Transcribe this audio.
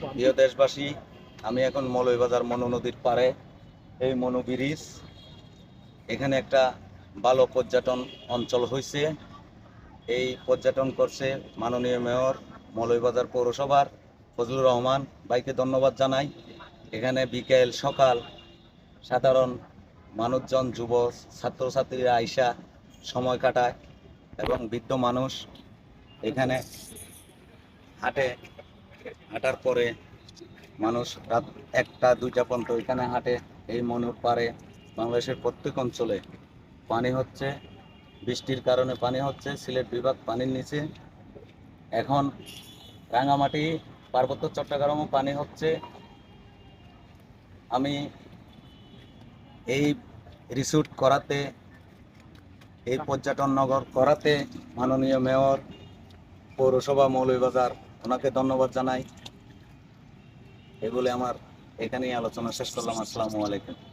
প্রিয় দেশবাসী, আমি এখন মলয়বাজার মনু নদীর পাড়ে, এই মনু ব্রিজ। এখানে একটা ভালো পর্যটন অঞ্চল হয়েছে এই পর্যটন করছে মাননীয় মেয়র, মলয়বাজার পৌরসভার ফজলুর রহমান ভাইকে ধন্যবাদ জানাই। এখানে বিকেল সকাল সাধারণ মানুষজন, যুব, ছাত্রছাত্রীরা আইসা সময় কাটায় এবং বৃদ্ধ মানুষ এখানে হাঁটে হাঁটার পরে মানুষ রাত একটা, দুইটা পর্যন্ত এখানে হাঁটে, এই মনুর পারে বাংলাদেশের প্রত্যেক অঞ্চলে পানি হচ্ছে, বৃষ্টির কারণে পানি হচ্ছে, সিলেট বিভাগ পানির নিচে। এখন রাঙামাটি, পার্বত্য চট্টগ্রামও পানি হচ্ছে। আমি এই রিসোর্ট করাতে, এই পর্যটন নগর করাতে মাননীয় মেয়র, পৌরসভা, মৌলভীবাজার ওনাকে ধন্যবাদ জানাই। এগুলি আমার এখানেই আলোচনা শেষ করলাম। আসসালামু আলাইকুম।